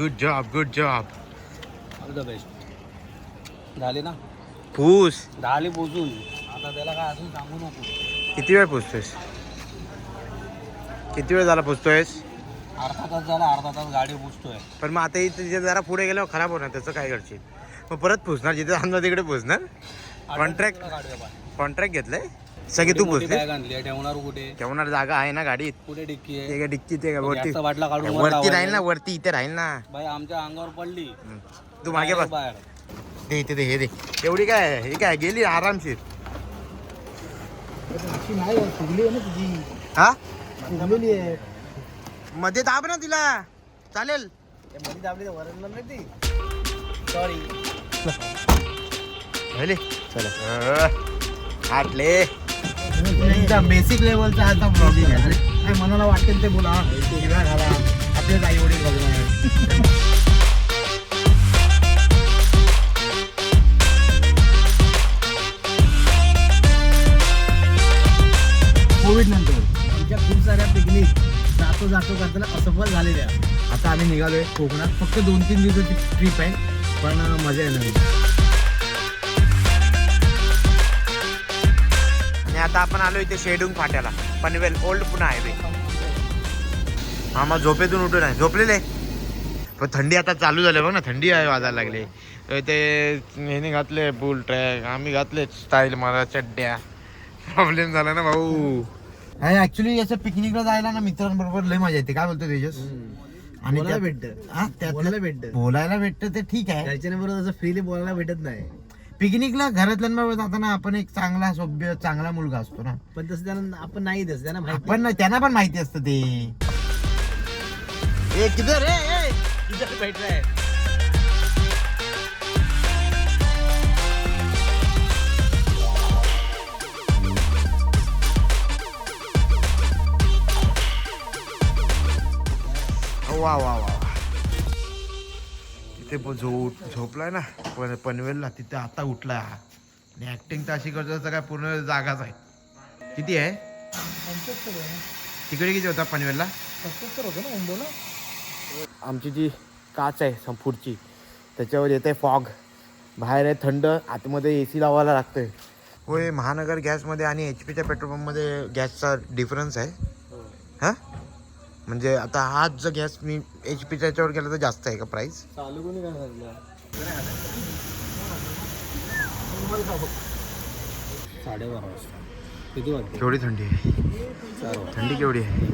Good job good job all the best झाले ना? फूस झाले पोचून आता त्याला काय अजून सांगू नको. किती वेळ पोचतोयस किती वेळ झाला पोचतोयस अर्धा तास झाला अर्धा तास गाडी पोचतोय पण मग आता इथे जरा पुढे गेल्यावर खराब होणार त्याचं काय करशील मग परत पोचणार जिथे थांबणार तिकडे पोचणार Contract? कॉन्ट्रॅक्ट घेतलंय? सगळे तू पोचले बॅग आणली आहे, ठेवणार कुठे? ठेवणार जागा आहे ना गाडीत. कुठे डिक्की ते आहे काय डिक्की ते काय वरती. जास्त बाटला काढून वर वरती. राहील ना वरती इथे राहील ना. बाई आमच्या अंगावर पडली. हम्म. तू मागे बघ बाहेर. इथे हे दे. एवढी काय हे काय गेली आरामशीर. नाही फुगली आहे ना तुझी हा? फुगलेली आहे मध्ये दाब ना तिला. चालेल. मध्ये दाबली तर वरडणार नाही ती सॉरी झाले चला आटले बेसिक लेवलचा आता ब्लॉगिंग आहे. काय मनाला वाटेल ते बोला. हिरा घाला आपलेच आई वडील बघणार कोविड नंतर आमच्या खूप साऱ्या पिकनिक जातो जातो करताना असफल झालेल्या. आता आम्ही निघालोय कोकणात. फक्त दोन तीन दिवसाची ट्रिप आहे पण मजा येणार आता आपण आलो इथे शेडूंग फाट्याला. पनवेल ओल्ड पुणे हायवे हा मग झोपेतून उठून आहे. झोपलेले? पण थंडी आता चालू झाली. बघ ना थंडी आहे वाजायला लागली. तर ते ह्याने घातले बुल ट्रॅक आम्ही घातले स्टाईल मला चड्ड्या. प्रॉब्लेम झाला ना भाऊ. ऍक्च्युली याच्या पिकनिकला जायला ना मित्रांबरोबर लय मजा येते. काय बोलतो तेजस? आणि भेटतं. हा, बोलायला भेटतं. बोलायला भेटतं ते ठीक आहे. घरच्यांबरोबर असं फ्रीली बोलायला भेटत नाही. पिकनिकला घरातल्यांबरोबर जाताना आपण एक चांगला सभ्य चांगला मुलगा असतो ना. पण तसं त्यांना आपण नाही त्यांना माहिती पण त्यांना पण माहिती असतं ते. ए किधर? ए ए इथं भेट आहे वा वा वा तिथे प- झोप झोपलाय ना. पण पनवेलला तिथे आता उठलाय हा. आणि ऍक्टिंग तर अशी करतो जसं काय पूर्ण जागाच आहे. किती आहे? तिकडे किती होता पनवेलला? होतं ना मुंबईला. आमची जी काच आहे संपूरची त्याच्यावर येते फॉग बाहेर आहे थंड आतमध्ये ए सी लावायला लागतोय. होय महानगर गॅसमध्ये आणि एच पीच्या पेट्रोल पंपमध्ये गॅसचा डिफरन्स आहे. हां? म्हणजे आता हाच जर गॅस मी एच पीच्या याच्यावर गेला तर जास्त आहे का प्राईस चालू कोणी काय सांगितलं? साडेबारा वाजता. किती वाजते? केवढी थंडी आहे. थंडी केवढी आहे?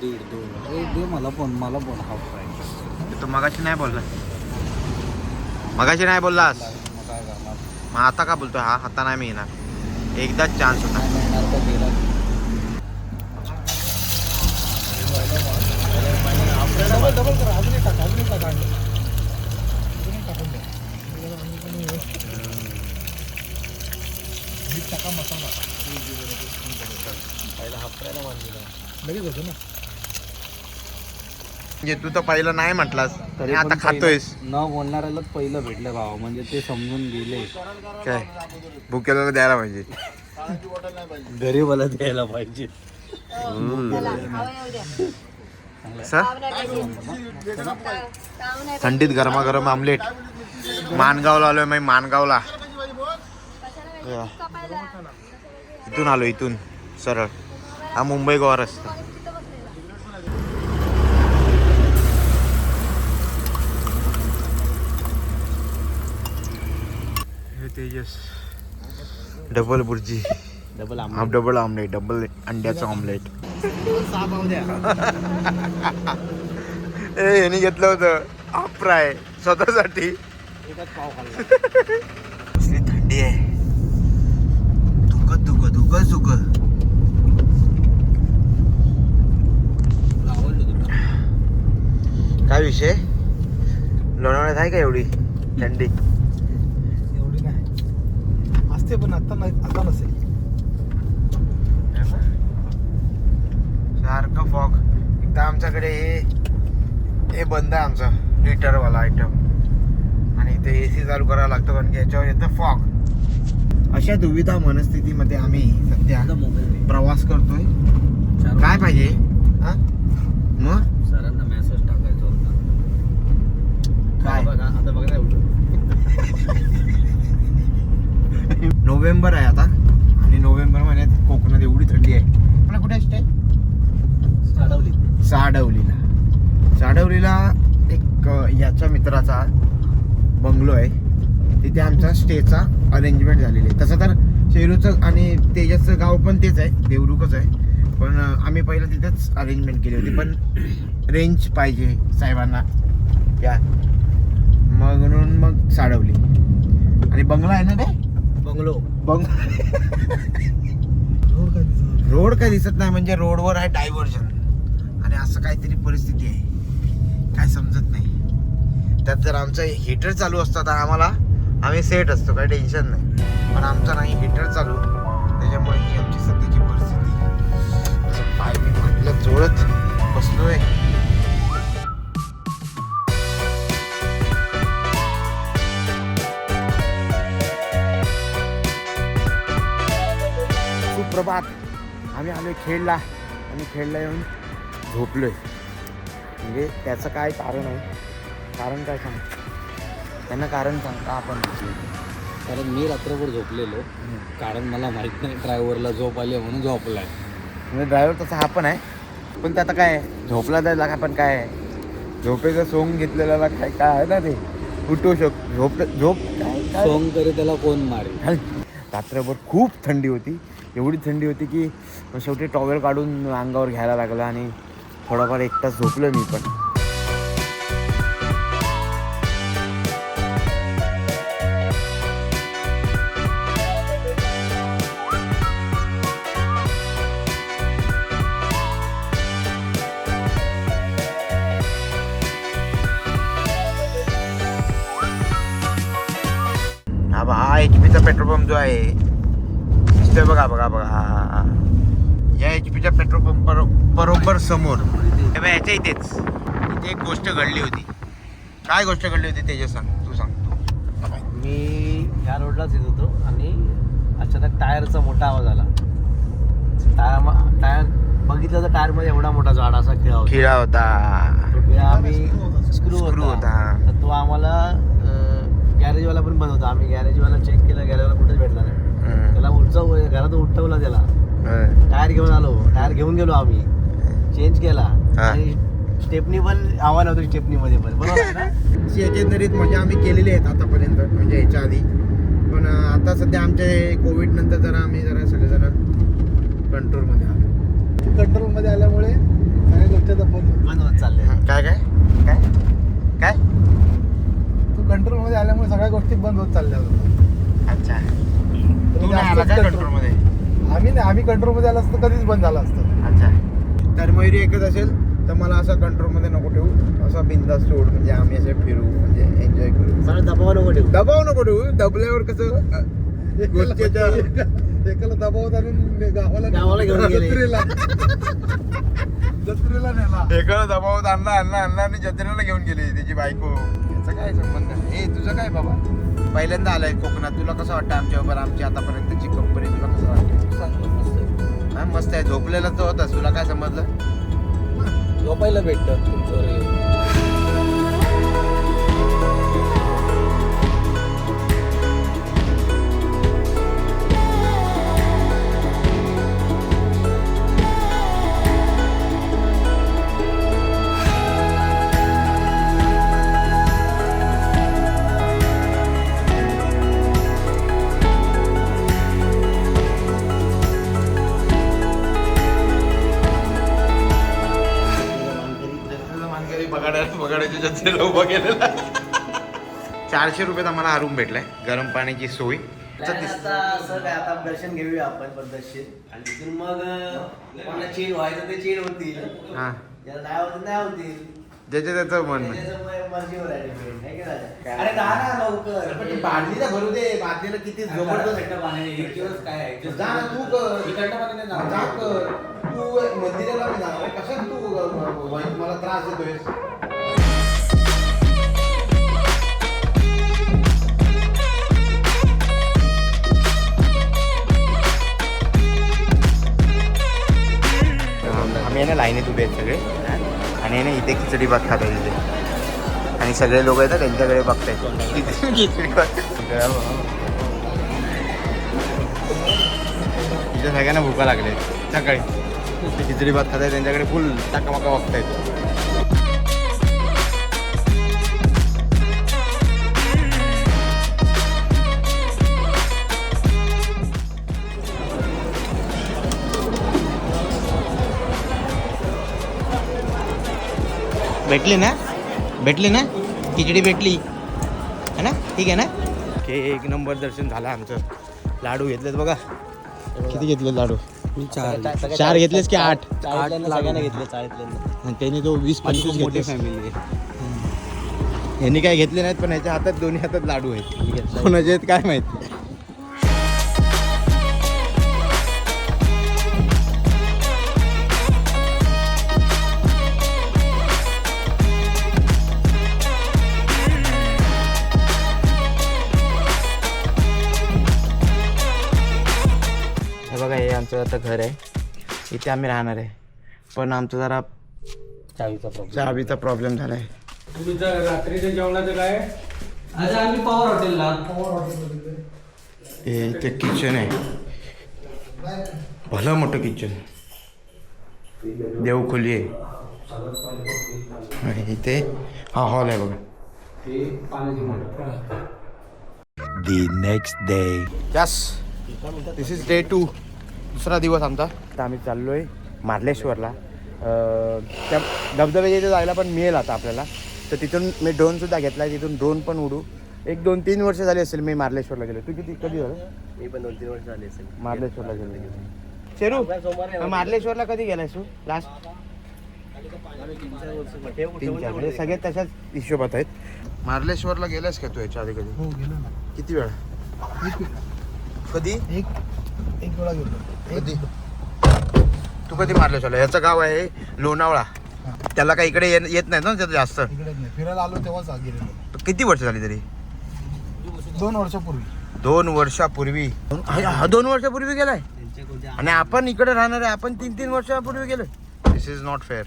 दीड दोन. ए, दे मला पण मला पण हाफ प्राईस तू मगाशी नाही बोलला. मगाशी नाही बोललास? मग आता का बोलतोय? हा आता नाही मी येणार एकदाच चान्स होता काय मिळणार तर गेला डबल डबल करा. अजून एक टाका अजून एक टाका. अजून एक टाकून द्या. मीठ टाका मसाला पहिला हाफ फ्रायला बांधलेला लगेच होतं ना. म्हणजे तू तर पहिलं नाही म्हटलास तरी आता खातोयस. न बोलणाऱ्यालाच पहिलं भेटलं भाव म्हणजे ते समजून गेले. काय? भुकेला द्यायला पाहिजे. गरीबाला द्यायला पाहिजे. सर थंडीत गरमागरम आमलेट. मानगावला आलोय मी मानगावला. इथून आलो इथून. सरळ. हा मुंबई गोवा रस्ता. हे Tejas. Double bhurji. Double half double omelette double अंड्याचं omelette ए यांनी घेतलं होतं. फ्राय स्वतःसाठी. कसली थंडी आहे. धुकत धुकत आवडलं तुला? काय विषय? लोणावळ्यात आहे का एवढी थंडी? एवढी नाही असते पण आता नाही आता नसेल. सारखं फॉग एकदा आमच्याकडे हे हे बंद आहे आमचं लिटरवाला आयटम आणि इथे ए सी चालू करावं लागतं कारण की याच्यावर येतं फॉग अशा दुविधा मनस्थितीमध्ये आम्ही सध्या प्रवास करतोय. काय पाहिजे? हां? मग? सरांना मेसेज टाकायचा होता. काय? बघा आता बघा नोव्हेंबर आहे आता. आणि नोव्हेंबर महिन्यात कोकणात एवढी थंडी आहे. मला कुठे असते? साडवलीला साडवलीला एक याच्या मित्राचा बंगलो आहे. तिथे आमचा स्टेचा अरेंजमेंट झालेली आहे. तसं तर शेरूचं आणि तेजसचं गाव पण तेच आहे. देवरुखच आहे. पण आम्ही पहिलं तिथेच अरेंजमेंट केली होती. पण रेंज पाहिजे साहेबांना. या. मग म्हणून मग साडवली आणि बंगला आहे ना ते? बंगलो. बंग रोड काय दिसत नाही. म्हणजे रोडवर आहे डायव्हर्जन आणि असं काहीतरी परिस्थिती आहे. काय समजत नाही. त्यात जर आमचं हिटर चालू असतं तर आम्हाला आम्ही सेट असतो काही टेन्शन नाही. पण आमचं नाही हिटर चालू. त्याच्यामुळे ही आमची सध्याची परिस्थिती. पाय मी म्हटलं जोडत बसलोय. सुप्रभात. आम्ही आलोय खेळला आणि खेळला येऊन झोपलोय. म्हणजे त्याचं काय कारण आहे? कारण काय सांग? त्यांना कारण सांग का आपण ते. कारण मी रात्रभर झोपलेलो. कारण मला माहीत नाही ड्रायव्हरला झोप आली आहे म्हणून झोपलाय. म्हणजे ड्रायव्हर तसा हा पण आहे. पण त्यात काय आहे? झोपला जायला का पण काय? आहे झोपेचं सोंग घेतलेल्याला काय काय आहे ना ते? उठवू शक झोप झोप काय काय? सोंग तरी त्याला कोण मारे. रात्रभर खूप थंडी होती. एवढी थंडी होती की मग शेवटी टॉवेल काढून अंगावर घ्यायला लागला आणि थोडाफार एक तास झोपलो मी पण. हा हा एच पीचा पेट्रोल पंप जो आहे दिसतोय बघा बघा बघा हा हा हा. या एच पीच्या पेट्रोल पंप बरोबर समोर. याच्या इथेच. इथे एक गोष्ट घडली होती. काय गोष्ट घडली होती तेजस सांग तू सांग. तू. मी या रोडलाच येत होतो आणि अचानक टायरचा मोठा आवाज आला. टायर टायर बघितलं तर टायरमध्ये एवढा मोठा झाड असा खेळा होता. खिळा होता. आम्ही स्क्रू होता. तर तो आम्हाला गॅरेजवाला पण बंद होता. आम्ही गॅरेजवाला चेक केला गॅरेजवाला कुठेच भेटला नाही. त्याला उठचव घरात उठवला त्याला. टायर घेऊन आलो. टायर घेऊन गेलो आम्ही. चेंज केला. आणि स्टेपनी पण आव्हान होतं स्टेपनी मध्ये पण. बरोबर एकंदरीत मजा आम्ही केलेली आहेत आतापर्यंत म्हणजे याच्या आधी. पण आता सध्या आमचे कोविड नंतर जरा आम्ही जरा सगळेजण कंट्रोलमध्ये आलो. कंट्रोलमध्ये आल्यामुळे सगळ्या गोष्टी बंद बंद होत चालले काय काय? काय? काय? तू कंट्रोलमध्ये आल्यामुळे सगळ्या गोष्टी बंद होत चालल्या होत्या. अच्छा. तू तुम्ही नाही आला काय कंट्रोलमध्ये आम्ही नाही आम्ही कंट्रोलमध्ये आलो असतं कधीच बंद झालं असतं. अच्छा. तर मयुरी एकच असेल तर मला असं कंट्रोलमध्ये नको ठेवू असा बिंदास सोड म्हणजे आम्ही असे फिरू म्हणजे एन्जॉय करू. सगळं दबाव नको ठेवू. दबाव नको ठेवू दबल्यावर कसं गोष्टीच्या एकाला दबावत आणून गावाला गावाला घेऊन गेले. जत्रेला. जत्रेला नेला. एकाला दबावात आणला आणला आणला आणि जत्रेला घेऊन गेली त्याची बायको. याचा काय संबंध ए तुझं काय बाबा? पहिल्यांदा आलाय कोकणात. तुला कसं वाटतं आमच्याबरोबर आमची आतापर्यंतची कंपनी तुला कसं वाटतं? हा, मस्त आहे. झोपलेला तर होता. तुला काय समजलं? झोपायला भेटतं तुमच्यावर बगाड्याच्या जत्रेला उभा केलेला. चारशे रुपयात आम्हाला हा रूम भेटलाय. गरम पाण्याची सोय. Plan आता असं काय आता दर्शन घेऊया आपण पद्धतशीर आणि तिथून मग कोणाला चेंज व्हायचं ते चेंज होतील. हा. ज्याला नाही होत नाही होतील ज्याच्या त्याचं मर्जीवर आहे depend, है की? अरे जा ना लवकर. बादलीला भरू दे. बादलीला किती जबरदस्त जा. ना तू कर. जा कर तू मंदिराला मी जाणार आहे कशात तू अ, मला त्रास देतोय आहे ना लाईनीत उभे आहेत सगळे. आणि आहे ना इथे खिचडी भात खात इथे आणि सगळे लोक आहेत त्यांच्याकडे बघतायत. इथे खिचडी भात इथे सगळ्यांना भूका लागले. सकाळी खिचडी भात खाताय त्यांच्याकडे फुल टाकामाका बघतायत भेटली ना? भेटली ना? खिचडी भेटली है ना? ठीक आहे ना? ओके एक नंबर दर्शन झालं आमचं. लाडू घेतलेत बघा. किती घेतले लाडू? चार चार घेतलेस की आठ? सगळ्यांना घेतले चाळीतल्यांना आणि त्यांनी तो वीस पंचवीस मोठी घेतले फॅमिली आहे. यांनी काय घेतले नाहीत पण याच्या हातात दोन्ही हातात लाडू आहेत. कोणाचे आहेत काय माहिती? आमचं आता घर आहे. इथे आम्ही राहणार आहे. पण आमचं जरा चावीचा प्रॉब्लेम चावीचा प्रॉब्लेम झाला आहे तुमचं रात्रीच्या जेवणाचं काय? आज आम्ही पॉवर हॉटेलला. हे इथे किचन आहे. भलं मोठं किचन देवखोली आहे. आणि इथे हा हॉल आहे बघा. The next day yes this is day two दुसरा दिवस आमचा. तर आम्ही चाललो आहे मार्लेश्वरला. अं, त्या धबधब्याच्या इथे जायला पण मिळेल आता आपल्याला. तर तिथून मी ड्रोनसुद्धा घेतला आहे तिथून ड्रोन पण उडू. एक दोन तीन वर्ष झाली असेल मी मार्लेश्वरला गेलो तू किती कधी झालं? मी पण दोन तीन वर्ष झाले असेल. मार्लेश्वरला गेलो शेरू मार्लेश्वरला कधी गेलायस तू? लास्ट तीन चार म्हणजे सगळे तशाच हिशोबात आहेत. मार्लेश्वरला गेलास का तू याच्या आधी कधी? हो गेलो ना. किती वेळा? कधी? एक एक वेळा गेलो कधी? तू कधी मार्लेश्वरला याचं गाव आहे लोणावळा. त्याला काही इकडे ये- येत नाही ना त्याचं जास्त? इकडेच नाही. फिरायला आलो तेव्हाच गेलेलो. किती वर्ष झाली तरी? दोन वर्षापूर्वी. दोन वर्षापूर्वी. हा हा दोन वर्षापूर्वी गेलाय? आणि आपण इकडे राहणार आहे आपण तीन तीन वर्षापूर्वी गेलो दिस इज नॉट फेअर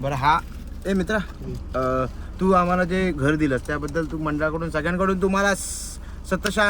बरं हा ए मित्रा अं, तू आम्हाला जे घर दिलंस त्याबद्दल तू मंडळाकडून सगळ्यांकडून तुम्हाला स- सतशा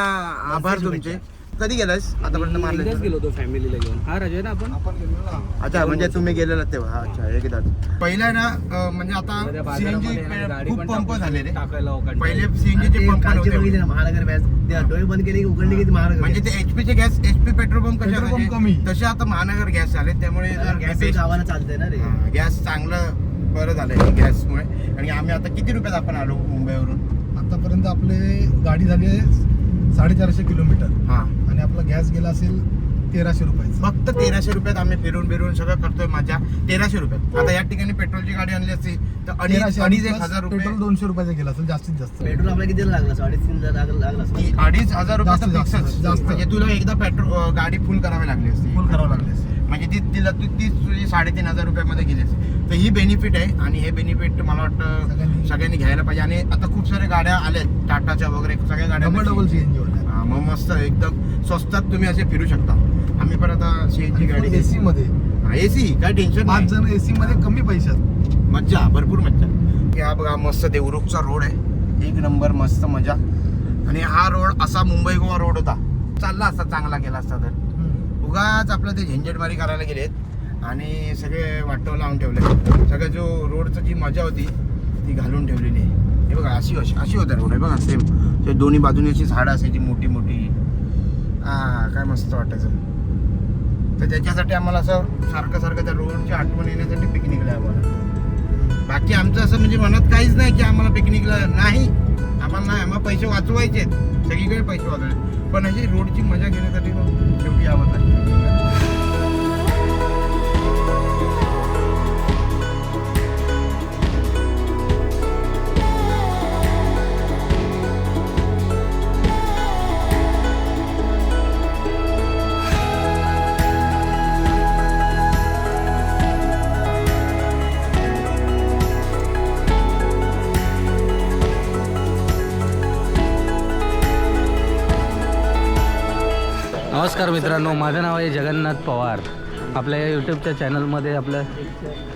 आभार तुमचे. कधी गेलास आतापर्यंत एकदाच मारले गेलो होतो फॅमिलीला घेऊन. हा राजा ना आपण? आपण गेलो ना. अच्छा म्हणजे तुम्ही गेलेला तेव्हा. हा, अच्छा एकदाच पहिला ना अं, म्हणजे आता बाजारामध्ये सीएनजी गाडी खूप पण पंप झाले रे. टाकायला वगैरे. पहिले सीएनजी पंप नव्हते. ना महानगर बॅस ते डोळे बंद केले की उघडले की महानगर म्हणजे ते एचपी चे गॅस एचपी पेट्रोल पंप कसे पेट्रोल पंप? कमी. तसे आता महानगर गॅस झाले त्यामुळे जर गॅस best- गावाला चालतंय ना रे. हा, गॅस चांगलं बरं झालंय गॅसमुळे. आणि आम्ही आता किती रुपयात आपण आलो मुंबईवरून? आतापर्यंत आपले गाडी झाली आहे साडेचारशे किलोमीटर. हा. आपला गॅस गेला असेल तेराशे रुपयाचा. फक्त तेराशे रुपयात आम्ही फिरून बिरून सगळं करतोय माझ्या. तेराशे रुपयात. आता या ठिकाणी पेट्रोलची गाडी आणली असती तर अडीच अडीच एक हजार रुपये पेट्रोल दोनशे रुपयाचा गेला असेल जास्तीत जास्त. पेट्रोल आपल्याला किती लागला साडेतीन हजार लागला लागला असता. ती अडीच हजार रुपये जास्त, जास्त. म्हणजे तुला एकदा पेट्रोल गाडी फुल करावी लागली असती. फुल करावं लागले. म्हणजे ती तिला तू तीच तुझी साडेतीन हजार रुपयामध्ये गेली असती. तर ही बेनिफिट आहे आणि हे बेनिफिट मला वाटतं सगळ्यांनी- सगळ्यांनी घ्यायला पाहिजे. आणि आता खूप साऱ्या गाड्या आल्यात. टाटाच्या वगैरे सगळ्या गाड्या डबल डबल सीएनजी मग मस्त एकदम स्वस्तात तुम्ही असे फिरू शकता. आम्ही पण आता सीएनजी गाडी एसी मध्ये एसी? काय टेन्शन पाच जण एसी मध्ये कमी पैशात. मज्जा भरपूर मज्जा. हा बघा मस्त देवरुखचा रोड आहे. एक नंबर मस्त मजा. आणि हा रोड असा मुंबई गोवा रोड होता. चालला असता चांगला गेला असता तर. उगाच आपलं ते झंझटमारी करायला गेलेत. आणि सगळे वाटव लावून ठेवले. सगळं जो रोडचं जी मजा होती ती घालून ठेवलेली आहे. हे बघा अशी अशी अशी होता रोड. आहे बघा सेम ते दोन्ही बाजूने अशी झाडं असायची मोठी मोठी. हा काय मस्त वाटायचं. तर त्याच्यासाठी आम्हाला असं सारखं सारखं त्या रोडची आठवण येण्यासाठी पिकनिकला आम्हाला बाकी आमचं असं म्हणजे मनात काहीच नाही की आम्हाला पिकनिकला नाही. आम्हाला नाही आम्हाला पैसे वाचवायचे आहेत. सगळीकडे पैसे वाचवायचे पण अशी रोडची मजा घेण्यासाठी मग शेवटी यावं नमस्कार मित्रांनो माझं नाव आहे जगन्नाथ पवार. आपल्या या यूट्यूबच्या चॅनलमध्ये आपलं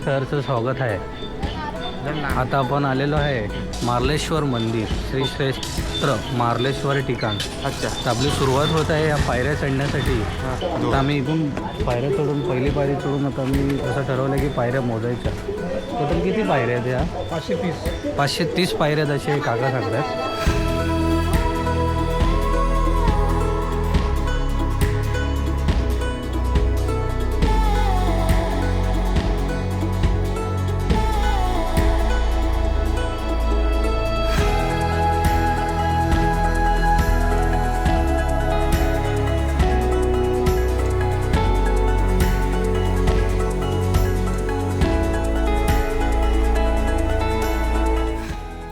सहर्ष स्वागत आहे. आता आपण आलेलो आहे मार्लेश्वर मंदिर श्री क्षेत्र मार्लेश्वर ठिकाण. अच्छा. तर आपली सुरुवात होत आहे या पायऱ्या चढण्यासाठी. आता आम्ही इथून पायऱ्या चढून पहिली पायरी चढून आता आम्ही असं ठरवलं की पायऱ्या मोजायच्या. टोटल किती पायऱ्या आहेत या? पाचशे तीस. पाचशे तीस पायऱ्या आहेत असे काका सांगतात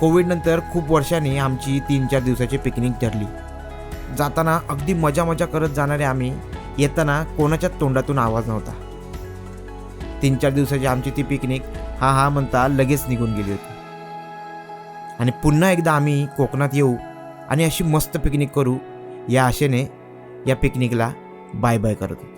कोविडनंतर खूप वर्षांनी आमची तीन चार दिवसाची पिकनिक ठरली. जाताना अगदी मजा मजा करत जाणारे आम्ही येताना कोणाच्या तोंडातून आवाज नव्हता. तीन चार दिवसाची आमची ती पिकनिक हा हा म्हणता लगेच निघून गेली होती. आणि पुन्हा एकदा आम्ही कोकणात येऊ आणि अशी मस्त पिकनिक करू या आशेने या पिकनिकला बाय बाय करत होतो.